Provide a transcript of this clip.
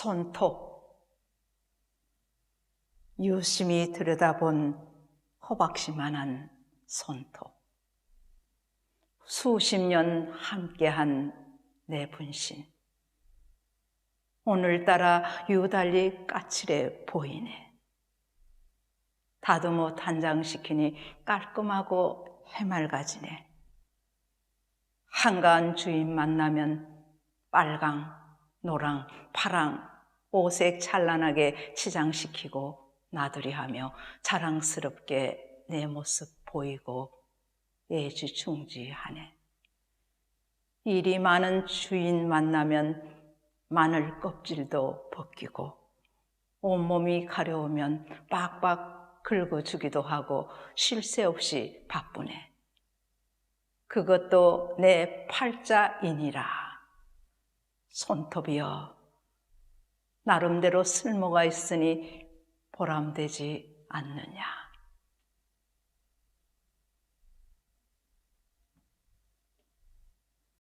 손톱. 유심히 들여다본 호박씨만한 손톱. 수십 년 함께한 내 분신. 오늘따라 유달리 까칠해 보이네. 다듬어 단장시키니 깔끔하고 해맑아지네. 한가한 주인 만나면 빨강, 노랑, 파랑, 오색 찬란하게 치장시키고 나들이하며 자랑스럽게 내 모습 보이고 예지충지하네. 일이 많은 주인 만나면 마늘 껍질도 벗기고 온몸이 가려우면 빡빡 긁어주기도 하고 쉴 새 없이 바쁘네. 그것도 내 팔자이니라. 손톱이여, 나름대로 쓸모가 있으니 보람되지 않느냐.